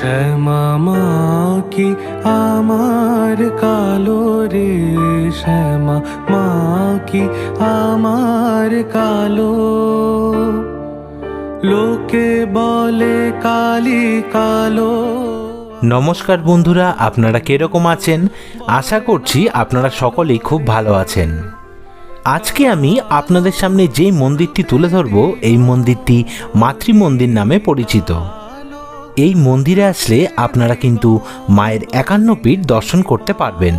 শ্যামা কি আমার কালো রে? শ্যামা মা কি আমার কালো? লোকে বলে কালি কালো। নমস্কার বন্ধুরা, আপনারা কীরকম আছেন? আশা করছি আপনারা সকলেই খুব ভালো আছেন। আজকে আমি আপনাদের সামনে যেই মন্দিরটি তুলে ধরব, এই মন্দিরটি মাতৃ মন্দির নামে পরিচিত। এই মন্দিরে আসলে আপনারা কিন্তু মায়ের একান্ন পীঠ দর্শন করতে পারবেন।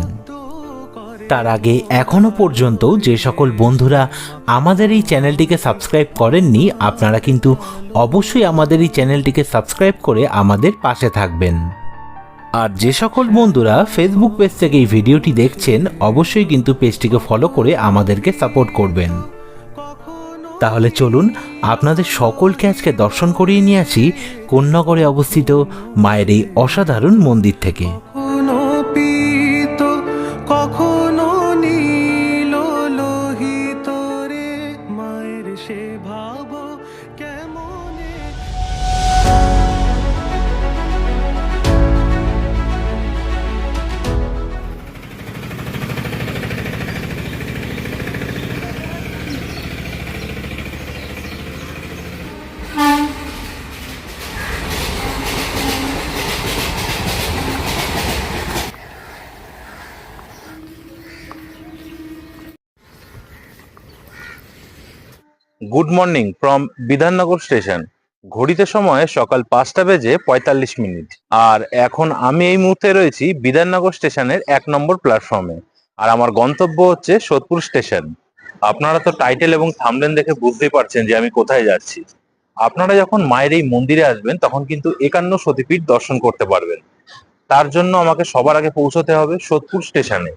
তার আগে এখনও পর্যন্ত যে সকল বন্ধুরা আমাদের এই চ্যানেলটিকে সাবস্ক্রাইব করেননি, আপনারা কিন্তু অবশ্যই আমাদের এই চ্যানেলটিকে সাবস্ক্রাইব করে আমাদের পাশে থাকবেন। আর যে সকল বন্ধুরা ফেসবুক পেজ থেকে এই ভিডিওটি দেখছেন, অবশ্যই কিন্তু পেজটিকে ফলো করে আমাদেরকে সাপোর্ট করবেন। তাহলে চলুন আপনাদের সকলকে আজকে দর্শন করিয়ে নিয়ে আসি কন্যাগড়ে অবস্থিত মায়ের এই অসাধারণ মন্দির থেকে। Good morning from Bidhannagar station. ঘড়িতে সময় সকাল পাঁচটা বেজে পঁয়তাল্লিশ মিনিট। আর এখন আমি এই মুহূর্তে রয়েছি বিধাননগর স্টেশনের এক নম্বর প্ল্যাটফর্মে। আর আমার গন্তব্য হচ্ছে সোদপুর স্টেশন। আপনারা তো টাইটেল এবং থামলেন দেখে বুঝতেই পারছেন যে আমি কোথায় যাচ্ছি। আপনারা যখন মায়ের এই মন্দিরে আসবেন, তখন কিন্তু একান্ন সতীপীঠ দর্শন করতে পারবেন। তার জন্য আমাকে সবার আগে পৌঁছতে হবে সোদপুর স্টেশনে।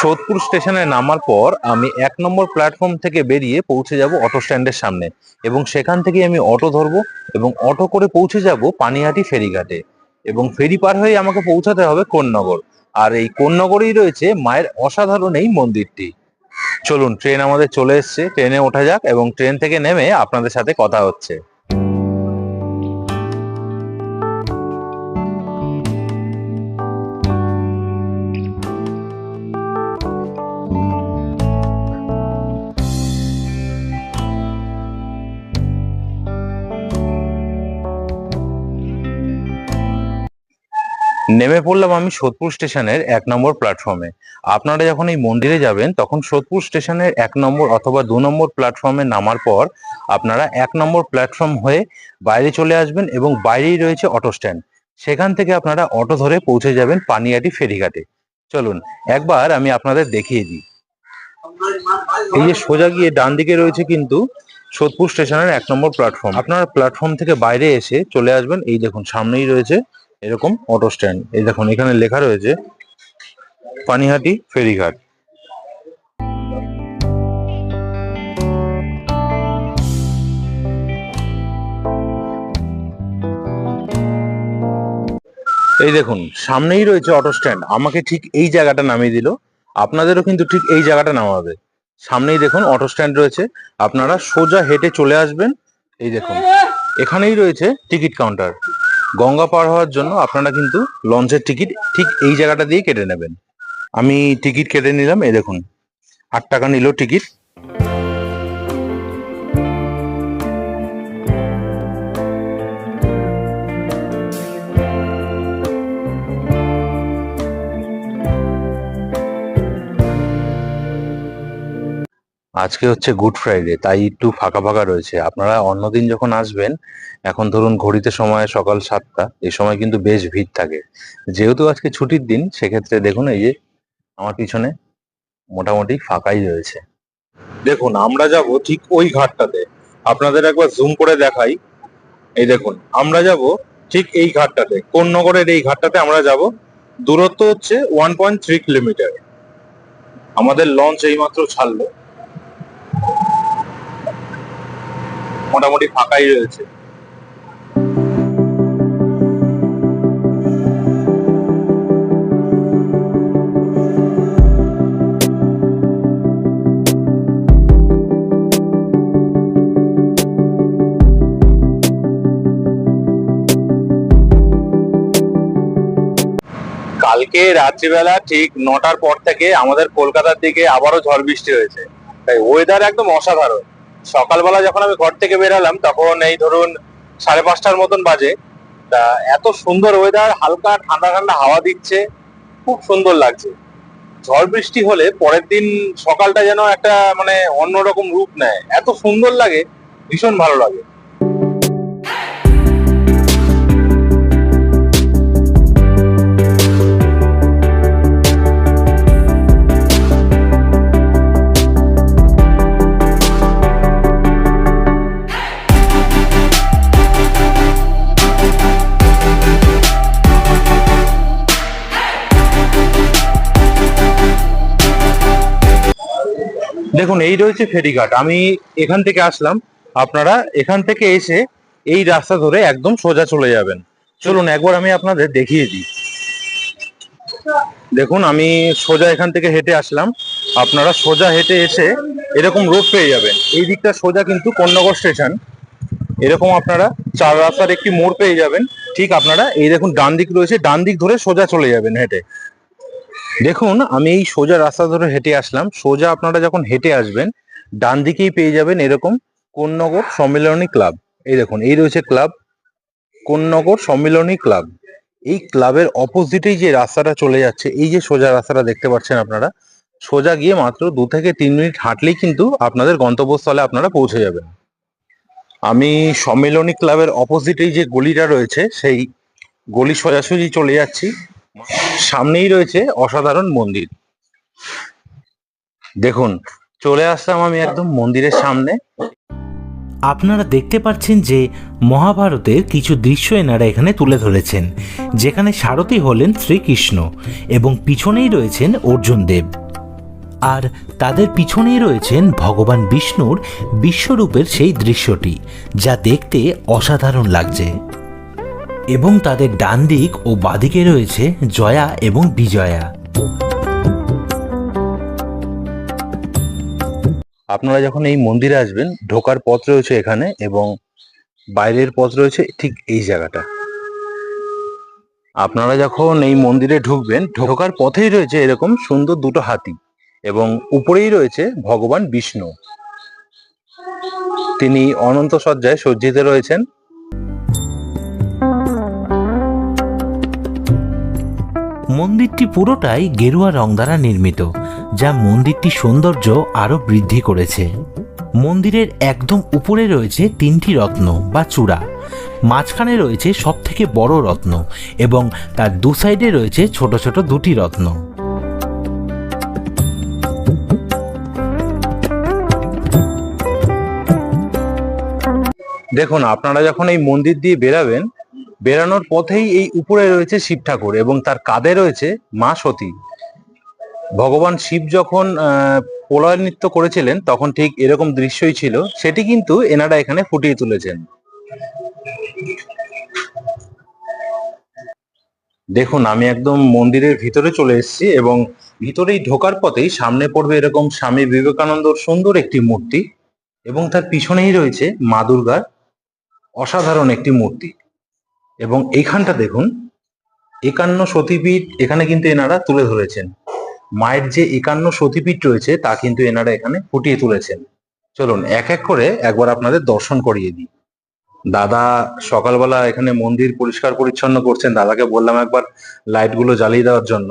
সোদপুর স্টেশনে নামার পর আমি এক নম্বর প্ল্যাটফর্ম থেকে বেরিয়ে পৌঁছে যাব অটো স্ট্যান্ডের সামনে এবং সেখান থেকে আমি অটো ধরবো এবং অটো করে পৌঁছে যাব পানিহাটি ফেরিঘাটে এবং ফেরি পার হয়ে আমাকে পৌঁছাতে হবে কোন্নগর। আর এই কোন্নগরেই রয়েছে মায়ের অসাধারণ এই মন্দিরটি। চলুন, ট্রেন আমাদের চলে এসছে। ট্রেনে ওঠা যাক এবং ট্রেন থেকে নেমে আপনাদের সাথে কথা হচ্ছে। নেমে পড়লাম আমি সোদপুর স্টেশনের এক নম্বর প্ল্যাটফর্মে আপনারা যখন এই মন্দিরে যাবেন, তখন সোদপুর স্টেশনের এক নম্বর অথবা দু নম্বর প্ল্যাটফর্মে নামার পর আপনারা এক নম্বর প্ল্যাটফর্ম হয়ে বাইরে চলে আসবেন এবং বাইরেই রয়েছে অটো স্ট্যান্ড সেখান থেকে আপনারা অটো ধরে পৌঁছে যাবেন পানিয়াটি ফেরিঘাটে। চলুন, একবার আমি আপনাদের দেখিয়ে দিই। এই যে সোজা গিয়ে ডান দিকে রয়েছে কিন্তু সোদপুর স্টেশনের এক নম্বর প্ল্যাটফর্ম আপনারা প্ল্যাটফর্ম থেকে বাইরে এসে চলে আসবেন। এই দেখুন, সামনেই রয়েছে এরকম অটো স্ট্যান্ড এই দেখুন, এখানে লেখা রয়েছে, পানিহাটি ফেরিঘাট। এই দেখুন, সামনেই রয়েছে অটো স্ট্যান্ড আমাকে ঠিক এই জায়গাটা নামিয়ে দিল। আপনাদেরও কিন্তু ঠিক এই জায়গাটা নামাবে। সামনেই দেখুন অটো স্ট্যান্ড রয়েছে। আপনারা সোজা হেঁটে চলে আসবেন। এই দেখুন, এখানেই রয়েছে টিকিট কাউন্টার গঙ্গা পার হওয়ার জন্য আপনারা কিন্তু লঞ্চের টিকিট ঠিক এই জায়গাটা দিয়ে কেটে নেবেন। আমি টিকিট কেটে নিলাম এ দেখুন আট টাকা নিল টিকিট। আজকে হচ্ছে গুড ফ্রাইডে তাই একটু ফাঁকা ফাঁকা রয়েছে। আপনারা অন্যদিন যখন আসবেন, এখন ধরুন ঘড়িতে সময় সকাল সাতটা, এই সময় কিন্তু বেশ ভিড় থাকে। যেহেতু আজকে ছুটির দিন, সেক্ষেত্রে দেখুন এই যে আমার পিছনে মোটামুটি ফাঁকাই রয়েছে। দেখুন, আমরা যাব ঠিক ওই ঘাটটাতে। আপনাদের একবার জুম করে দেখাই। এই দেখুন, আমরা যাব ঠিক এই ঘাটটাতে। কোন নগরের এই ঘাটটাতে আমরা যাব? দূরত্ব হচ্ছে ওয়ান পয়েন্ট থ্রি কিলোমিটার আমাদের লঞ্চ এইমাত্র ছাড়লো। মোটামুটি ফাঁকাই রয়েছে। কালকে রাত্রিবেলা ঠিক নটার পর থেকে আমাদের কলকাতার দিকে আবারও ঝড় বৃষ্টি হয়েছে। তাই ওয়েদার একদম অসাধারণ। সকালবেলা যখন আমি ঘর থেকে বেরালাম, তখন এই ধরুন সাড়ে পাঁচটার মতন বাজে। তা এত সুন্দর ওয়েদার হালকা ঠান্ডা ঠান্ডা হাওয়া দিচ্ছে, খুব সুন্দর লাগছে। ঝড় বৃষ্টি হলে পরের দিন সকালটা যেন একটা মানে অন্যরকম রূপ নেয়। এত সুন্দর লাগে, ভীষণ ভালো লাগে। দেখুন, এই রয়েছে ফেরিঘাট আমি এখান থেকে আসলাম। আপনারা এখান থেকে এসে এই রাস্তা ধরে একদম সোজা চলে যাবেন। চলুন, একবার আমি আপনাদের দেখিয়ে দিই। দেখুন, আমি সোজা এখান থেকে হেঁটে আসলাম। আপনারা সোজা হেঁটে এসে এরকম রোড পেয়ে যাবেন। এই দিকটা সোজা কিন্তু কন্যাগর স্টেশন। এরকম আপনারা চার রাস্তার একটি মোড় পেয়ে যাবেন। ঠিক আপনারা, এই দেখুন, ডান দিক রয়েছে। ডান দিক ধরে সোজা চলে যাবেন হেঁটে। দেখুন, আমি এই সোজা রাস্তা ধরে হেঁটে আসলাম। সোজা আপনারা যখন হেঁটে আসবেন, ডান দিকেই পেয়ে যাবেন এরকম কোন্নগর সম্মিলনী ক্লাব। এই দেখুন, এই রয়েছে ক্লাব, কোন্নগর সম্মিলনী ক্লাব। এই ক্লাবের অপোজিটেই যে রাস্তাটা চলে যাচ্ছে, এই যে সোজা রাস্তাটা দেখতে পাচ্ছেন আপনারা, সোজা গিয়ে মাত্র দু থেকে তিন মিনিট হাঁটলেই কিন্তু আপনাদের গন্তব্যস্থলে আপনারা পৌঁছে যাবেন। আমি সম্মিলনী ক্লাবের অপোজিটেই যে গলিটা রয়েছে, সেই গলি সোজাসুজি চলে যাচ্ছি। সামনেই রয়েছে অসাধারণ মন্দির। দেখুন, চলে আসলাম আমি একদম মন্দিরের সামনে। আপনারা দেখতে পাচ্ছেন যে মহাভারতের কিছু দৃশ্য এনারা এখানে তুলে ধরেছেন, যেখানে সারথি হলেন শ্রীকৃষ্ণ এবং পিছনেই রয়েছেন অর্জুন দেব। আর তাদের পিছনেই রয়েছেন ভগবান বিষ্ণুর বিশ্বরূপের সেই দৃশ্যটি, যা দেখতে অসাধারণ লাগছে। এবং তাদের ডান দিক ও বাদিকে রয়েছে জয়া এবং বিজয়া। আপনারা যখন এই মন্দিরে আসবেন, ঢোকার পথ রয়েছে এখানে এবং বাইরের পথ রয়েছে ঠিক এই জায়গাটা। আপনারা যখন এই মন্দিরে ঢুকবেন, ঢোকার পথেই রয়েছে এরকম সুন্দর দুটো হাতি এবং উপরেই রয়েছে ভগবান বিষ্ণু। তিনি অনন্ত সজ্জায় সজ্জিত রয়েছেন। মন্দিরটি পুরোটাই গেরুয়া রং দ্বারা নির্মিত, যা মন্দিরটি সৌন্দর্য আরও বৃদ্ধি করেছে। মন্দিরের একদম উপরে রয়েছে তিনটি রত্ন বা চূড়া। মাঝখানে রয়েছে সব থেকে বড় রত্ন এবং তার দু সাইডে রয়েছে ছোট ছোট দুটি রত্ন। দেখুন, আপনারা যখন এই মন্দির দিয়ে বেরাবেন বেরানোর পথেই এই উপরে রয়েছে শিব ঠাকুর এবং তার কাঁধে রয়েছে মা সতী। ভগবান শিব যখন প্রলয় নৃত্য করেছিলেন, তখন ঠিক এরকম দৃশ্যই ছিল। সেটি কিন্তু এনারা এখানে ফুটিয়ে তুলেছেন। দেখুন, আমি একদম মন্দিরের ভিতরে চলে এসেছি এবং ভিতরেই ঢোকার পথেই সামনে পড়বে এরকম স্বামী বিবেকানন্দর সুন্দর একটি মূর্তি এবং তার পিছনেই রয়েছে মা দুর্গার অসাধারণ একটি মূর্তি। এবং এইখানটা দেখুন, একান্ন সতীপীঠ এখানে কিন্তু এনারা তুলে ধরেছেন। মায়ের যে একান্ন সতীপীঠ রয়েছে, তা কিন্তু এনারা এখানে ফুটিয়ে তুলেছেন। চলুন, এক এক করে একবার আপনাদের দর্শন করিয়ে দিই। দাদা সকালবেলা এখানে মন্দির পরিষ্কার পরিচ্ছন্ন করছেন, দাদাকে বললাম একবার লাইটগুলো জ্বালিয়ে দেওয়ার জন্য।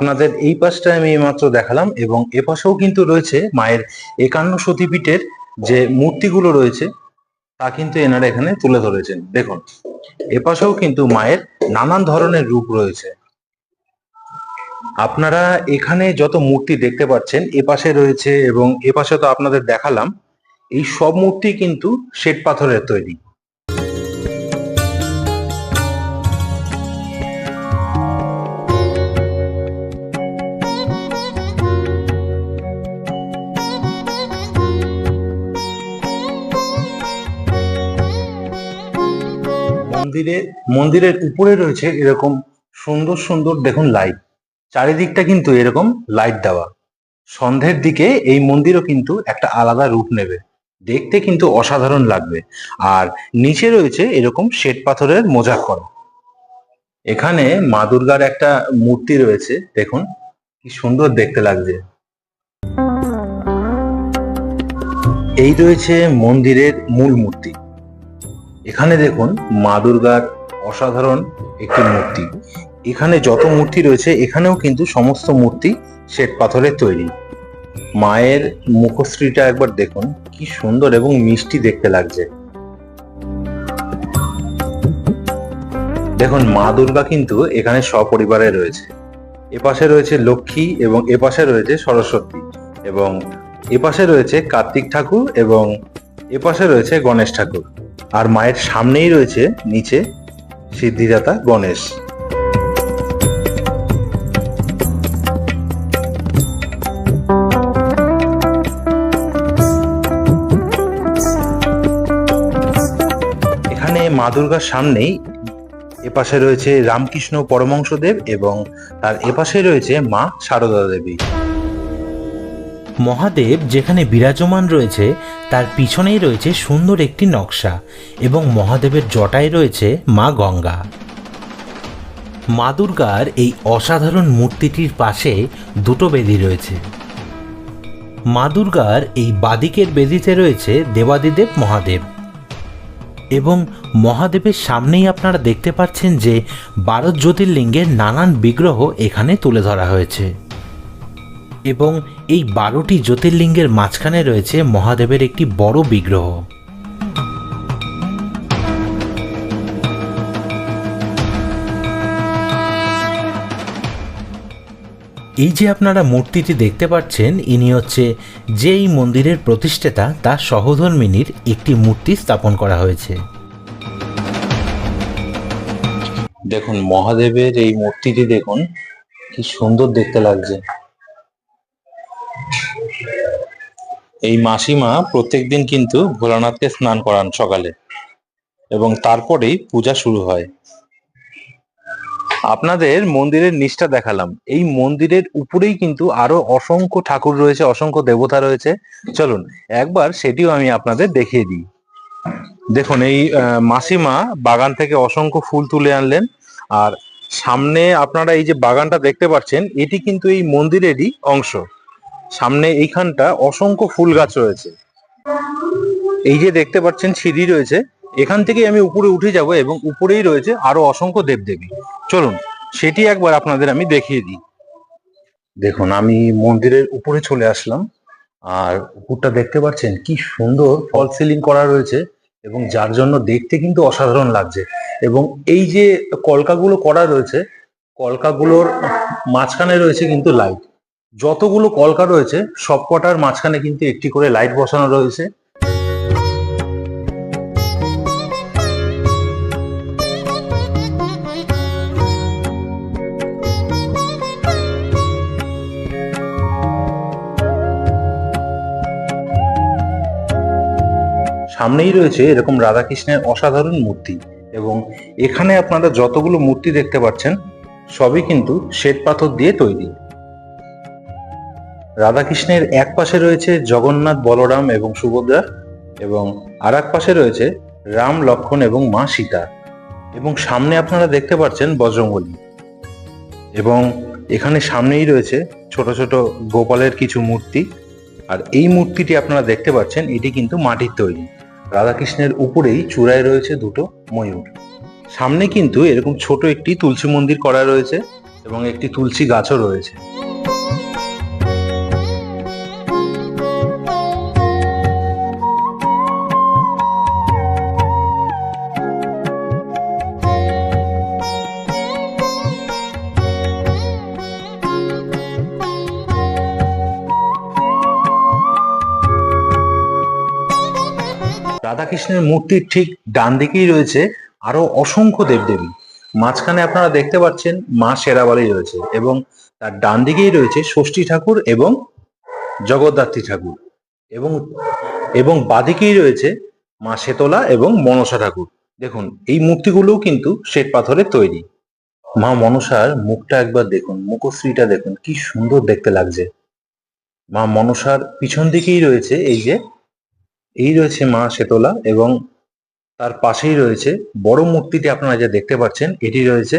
আপনাদের এই পাশটা আমি মাত্র দেখালাম এবং এ পাশেও কিন্তু রয়েছে মায়ের একান্ন সতীপীঠের যে মূর্তিগুলো রয়েছে, তা কিন্তু এনারা এখানে তুলে ধরেছেন। দেখুন, এ পাশেও কিন্তু মায়ের নানান ধরনের রূপ রয়েছে। আপনারা এখানে যত মূর্তি দেখতে পাচ্ছেন, এ পাশে রয়েছে এবং এ পাশে তো আপনাদের দেখালাম, এই সব মূর্তি কিন্তু শ্বেত পাথরের তৈরি। মন্দিরে, মন্দিরের উপরে রয়েছে এরকম সুন্দর সুন্দর দেখুন লাইট চারিদিকটা কিন্তু এরকম লাইট দেওয়া। সন্ধ্যের দিকে এই মন্দিরও কিন্তু একটা আলাদা রূপ নেবে। দেখতে কিন্তু অসাধারণ লাগবে। আর নিচে রয়েছে এরকম শ্বেত পাথরের মোজাক করা। এখানে মা দুর্গার একটা মূর্তি রয়েছে, দেখুন। কি সুন্দর দেখতে লাগছে। এই রয়েছে মন্দিরের মূল মূর্তি। এখানে দেখুন মা দুর্গার অসাধারণ একটি মূর্তি। এখানে যত মূর্তি রয়েছে, এখানেও কিন্তু সমস্ত মূর্তি শ্বেত পাথরের তৈরি। মায়ের মুখশ্রীটা একবার দেখুন, কি সুন্দর এবং মিষ্টি দেখতে লাগছে। দেখুন, মা দুর্গা কিন্তু এখানে সপরিবারে রয়েছে। এপাশে রয়েছে লক্ষ্মী এবং এপাশে রয়েছে সরস্বতী এবং এপাশে রয়েছে কার্তিক ঠাকুর এবং এপাশে রয়েছে গণেশ ঠাকুর আর মায়ের সামনেই রয়েছে নিচে সিদ্ধিদাতা গণেশ। এখানে মা দুর্গার সামনেই এপাশে রয়েছে রামকৃষ্ণ পরমংশদেব এবং তার এপাশে রয়েছে মা সারদা দেবী। মহাদেব যেখানে বিরাজমান রয়েছে, তার পিছনেই রয়েছে সুন্দর একটি নকশা এবং মহাদেবের জটায় রয়েছে মা গঙ্গা। মা দুর্গার এই অসাধারণ মূর্তিটির পাশে দুটো বেদি রয়েছে। মা দুর্গার এই বাদিকের বেদিতে রয়েছে দেবাদিদেব মহাদেব এবং মহাদেবের সামনেই আপনারা দেখতে পাচ্ছেন যে বারো জ্যোতির্লিঙ্গের নানান বিগ্রহ এখানে তুলে ধরা হয়েছে। এবং এই বারোটি জ্যোতির্লিঙ্গের মাঝখানে রয়েছে মহাদেবের একটি বড় বিগ্রহ। এই যে আপনারা মূর্তিটি দেখতে পাচ্ছেন, ইনি হচ্ছে যে এই মন্দিরের প্রতিষ্ঠাতা তার সহধর্মিনীর একটি মূর্তি স্থাপন করা হয়েছে। দেখুন, মহাদেবের এই মূর্তিটি দেখুন, কি সুন্দর দেখতে লাগছে। এই মাসিমা প্রত্যেকদিন কিন্তু ভোলানাথকে স্নান করান সকালে এবং তারপরেই পূজা শুরু হয়। আপনাদের মন্দিরের নিষ্ঠা দেখালাম। এই মন্দিরের উপরেই কিন্তু আরও অসংখ্য ঠাকুর রয়েছে, অসংখ্য দেবতা রয়েছে। চলুন, একবার সেটিও আমি আপনাদের দেখিয়ে দিই। দেখুন, এই মাসিমা বাগান থেকে অসংখ্য ফুল তুলে আনলেন। আর সামনে আপনারা এই যে বাগানটা দেখতে পাচ্ছেন, এটি কিন্তু এই মন্দিরেরই অংশ। সামনে এইখানটা অসংখ্য ফুল গাছ রয়েছে। এই যে দেখতে পাচ্ছেন সিঁড়ি রয়েছে, এখান থেকে আমি উপরে উঠে যাব এবং উপরেই রয়েছে আরও অসংখ্য দেবদেবী। চলুন, সেটি একবার আপনাদের আমি দেখিয়ে দিই। দেখুন, আমি মন্দিরের উপরে চলে আসলাম, আর উপরটা দেখতে পাচ্ছেন কি সুন্দর ফল সিলিং করা রয়েছে এবং যার জন্য দেখতে কিন্তু অসাধারণ লাগছে। এবং এই যে কলকাগুলো করা রয়েছে, কলকাগুলোর মাঝখানে রয়েছে কিন্তু লাইট। যতগুলো কলকা রয়েছে, সবকটার মাঝখানে কিন্তু একটি করে লাইট বসানো রয়েছে। সামনেই রয়েছে এরকম রাধাকৃষ্ণের অসাধারণ মূর্তি এবং এখানে আপনারা যতগুলো মূর্তি দেখতে পাচ্ছেন, সবই কিন্তু শ্বেত পাথর দিয়ে তৈরি। রাধাকৃষ্ণের এক পাশে রয়েছে জগন্নাথ বলরাম এবং সুভদ্রা এবং আর এক পাশে রয়েছে রাম, লক্ষণ এবং মা সীতা। এবং সামনে আপনারা দেখতে পাচ্ছেন বজরঙ্গলী। এবং এখানে সামনেই রয়েছে ছোট ছোট গোপালের কিছু মূর্তি। আর এই মূর্তিটি আপনারা দেখতে পাচ্ছেন, এটি কিন্তু মাটির তৈরি। রাধাকৃষ্ণের উপরেই চূড়ায় রয়েছে দুটো ময়ূর। সামনে কিন্তু এরকম ছোট একটি তুলসী মন্দির করা রয়েছে এবং একটি তুলসী গাছও রয়েছে। রাধাকৃষ্ণের মূর্তির ঠিক ডান দিকেই রয়েছে। আরও অসংখ্য দেবদেবী। মাঝখানে আপনারা দেখতে পাচ্ছেন মা শেরাবালি রয়েছে এবং তার ডান দিকেই রয়েছে ষষ্ঠী ঠাকুর এবং জগদ্ধাত্রী ঠাকুর। এবং এবং বাদিকেই রয়েছে মা শেতলা এবং মনসা ঠাকুর। দেখুন, এই মূর্তিগুলোও কিন্তু শ্বেত পাথরের তৈরি। মা মনসার মুখটা একবার দেখুন, মুখশ্রীটা দেখুন, কি সুন্দর দেখতে লাগছে। মা মনসার পিছন দিকেই রয়েছে এই যে এই রয়েছে মা শেতলা এবং তার পাশেই রয়েছে বড় মূর্তিটি আপনারা যে দেখতে পাচ্ছেন, এটি রয়েছে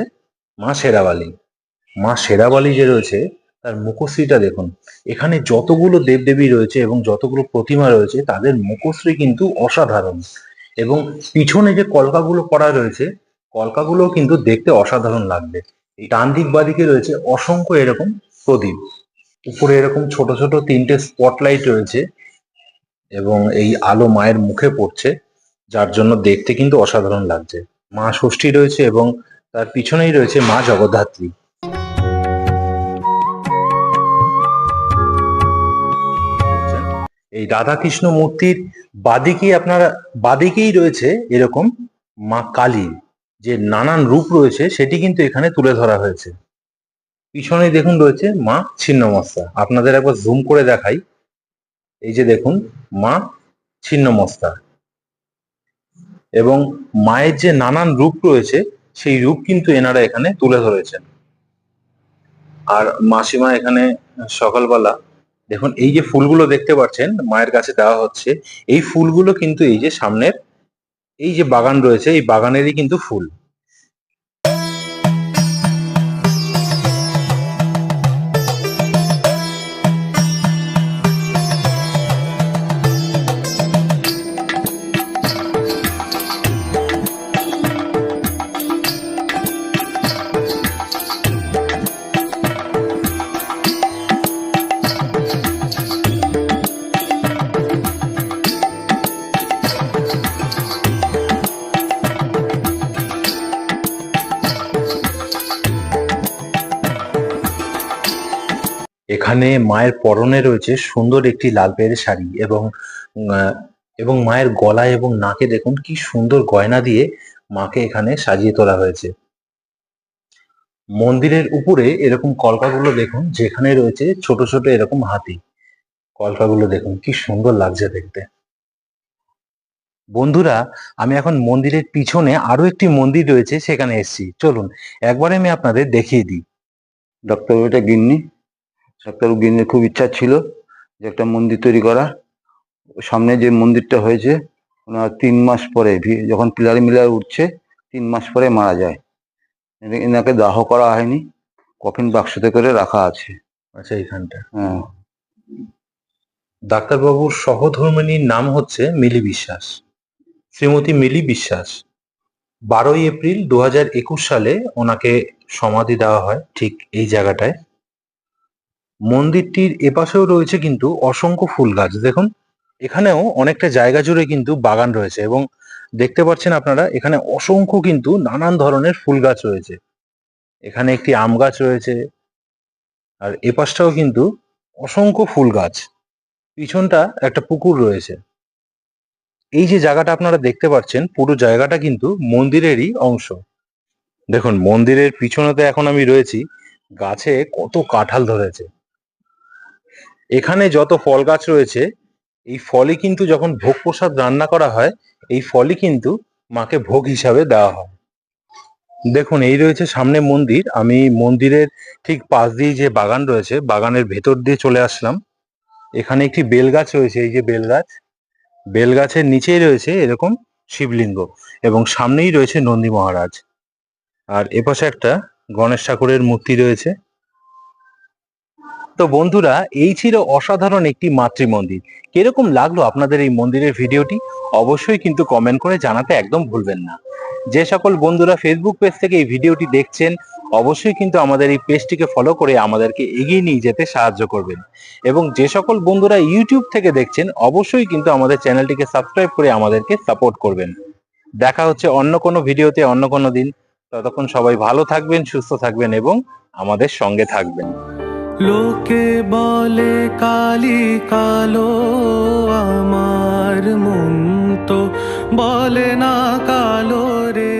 মা শেরাবালি মা শেরাবালি যে রয়েছে, তার মুখশ্রীটা দেখুন। এখানে যতগুলো দেবদেবী রয়েছে এবং যতগুলো প্রতিমা রয়েছে, তাদের মুখশ্রী কিন্তু অসাধারণ। এবং পিছনে যে কলকাগুলো করা রয়েছে কলকাগুলো কিন্তু দেখতে অসাধারণ লাগবে। এই দিক বাদিকে রয়েছে অসংখ্য এরকম প্রদীপ। উপরে এরকম ছোট ছোট তিনটে স্পটলাইট রয়েছে। এবং এই আলো মায়ের মুখে পড়ছে, যার জন্য দেখতে কিন্তু অসাধারণ লাগছে। মা ষষ্ঠী রয়েছে এবং তার পিছনেই রয়েছে মা জগদ্ধাত্রী। এই রাধাকৃষ্ণ মূর্তির বাদিকেই আপনারা, বাদিকেই রয়েছে এরকম মা কালী। যে নানান রূপ রয়েছে, সেটি কিন্তু এখানে তুলে ধরা হয়েছে। পিছনে দেখুন রয়েছে মা ছিন্নমস্তা। আপনাদের একবার জুম করে দেখাই। এই যে দেখুন, মা ছিন্নমস্তা এবং মায়ের যে নানান রূপ রয়েছে, সেই রূপ কিন্তু এনারা এখানে তুলে ধরেছেন। আর মাসিমা এখানে সকালবেলা, দেখুন, এই যে ফুলগুলো দেখতে পাচ্ছেন, মায়ের কাছে দেওয়া হচ্ছে, এই ফুলগুলো কিন্তু এই যে সামনের, এই যে বাগান রয়েছে, এই বাগানেরই কিন্তু ফুল। এখানে মায়ের পরনে রয়েছে সুন্দর একটি লাল পেয়ের শাড়ি এবং এবং মায়ের গলায় এবং নাকে দেখুন কি সুন্দর গয়না দিয়ে মাকে এখানে সাজিয়ে তোলা হয়েছে। মন্দিরের উপরে এরকম কলকাগুলো দেখুন, যেখানে রয়েছে ছোট ছোট এরকম হাতি। কলকাগুলো দেখুন, কি সুন্দর লাগছে দেখতে। বন্ধুরা, আমি এখন মন্দিরের পিছনে আরও একটি মন্দির রয়েছে, সেখানে এসেছি। চলুন, একবারে আমি আপনাদের দেখিয়ে দিই। ডক্টর ডাক্তারবাবুটা গিন্নি? ডাক্তারবাবু গিন্নির খুব ইচ্ছা ছিল যে একটা মন্দির তৈরি করা সামনে যে মন্দিরটা হয়েছে ওনার তিন মাস পরে যখন পিলার মিলার উঠছে তিন মাস পরে মারা যায়। এনে- এনাকে দাহ করা হয়নি কফিন বাক্সতে করে রাখা আছে। আচ্ছা এইখানটা। হ্যাঁ। ডাক্তারবাবুর সহধর্মিনীর নাম হচ্ছে মিলি বিশ্বাস। শ্রীমতী মিলি বিশ্বাস। বারোই এপ্রিল দু একুশ সালে ওনাকে সমাধি দেওয়া হয় ঠিক এই জায়গাটায়। মন্দিরটির এপাশেও রয়েছে কিন্তু অসংখ্য ফুল গাছ। দেখুন, এখানেও অনেকটা জায়গা জুড়ে কিন্তু বাগান রয়েছে এবং দেখতে পাচ্ছেন আপনারা, এখানে অসংখ্য কিন্তু নানান ধরনের ফুল গাছ রয়েছে। এখানে একটি আম গাছ রয়েছে। আর এপাশটাও কিন্তু অসংখ্য ফুল গাছ। পিছনটা একটা পুকুর রয়েছে। এই যে জায়গাটা আপনারা দেখতে পাচ্ছেন, পুরো জায়গাটা কিন্তু মন্দিরেরই অংশ। দেখুন, মন্দিরের পিছনেতে এখন আমি রয়েছি, গাছে কত কাঁঠাল ধরেছে। এখানে যত ফল গাছ রয়েছে, এই ফলই কিন্তু যখন ভোগ প্রসাদ রান্না করা হয়, এই ফলই কিন্তু মাকে ভোগ হিসাবে দেওয়া হয়। দেখুন, এই রয়েছে সামনে মন্দির। আমি মন্দিরের ঠিক পাশ দিয়ে যে বাগান রয়েছে, বাগানের ভেতর দিয়ে চলে আসলাম। এখানে একটি বেল গাছ রয়েছে, এই যে বেল গাছ। বেল গাছের নিচেই রয়েছে এরকম শিবলিঙ্গ এবং সামনেই রয়েছে নন্দী মহারাজ। আর এপাশে একটা গণেশ ঠাকুরের মূর্তি রয়েছে। তো বন্ধুরা, এই ছিল অসাধারণ একটি মাতৃ মন্দির কীরকম লাগল আপনাদের এই মন্দিরের ভিডিওটি? অবশ্যই কিন্তু কমেন্ট করে জানাতে একদম ভুলবেন না। যে সকল বন্ধুরা ফেসবুক পেজ থেকে এই ভিডিওটি দেখছেন, অবশ্যই কিন্তু আমাদের এই পেজটিকে ফলো করে আমাদেরকে এগিয়ে নিয়ে যেতে সাহায্য করবেন। এবং যে সকল বন্ধুরা ইউটিউব থেকে দেখছেন, অবশ্যই কিন্তু আমাদের চ্যানেলটিকে সাবস্ক্রাইব করে আমাদেরকে সাপোর্ট করবেন। দেখা হচ্ছে অন্য কোনো ভিডিওতে অন্য কোনো দিন। ততক্ষণ সবাই ভালো থাকবেন, সুস্থ থাকবেন এবং আমাদের সঙ্গে থাকবেন। লোকে বলে কালি কালো আমার মন তো বলে না কালো রে।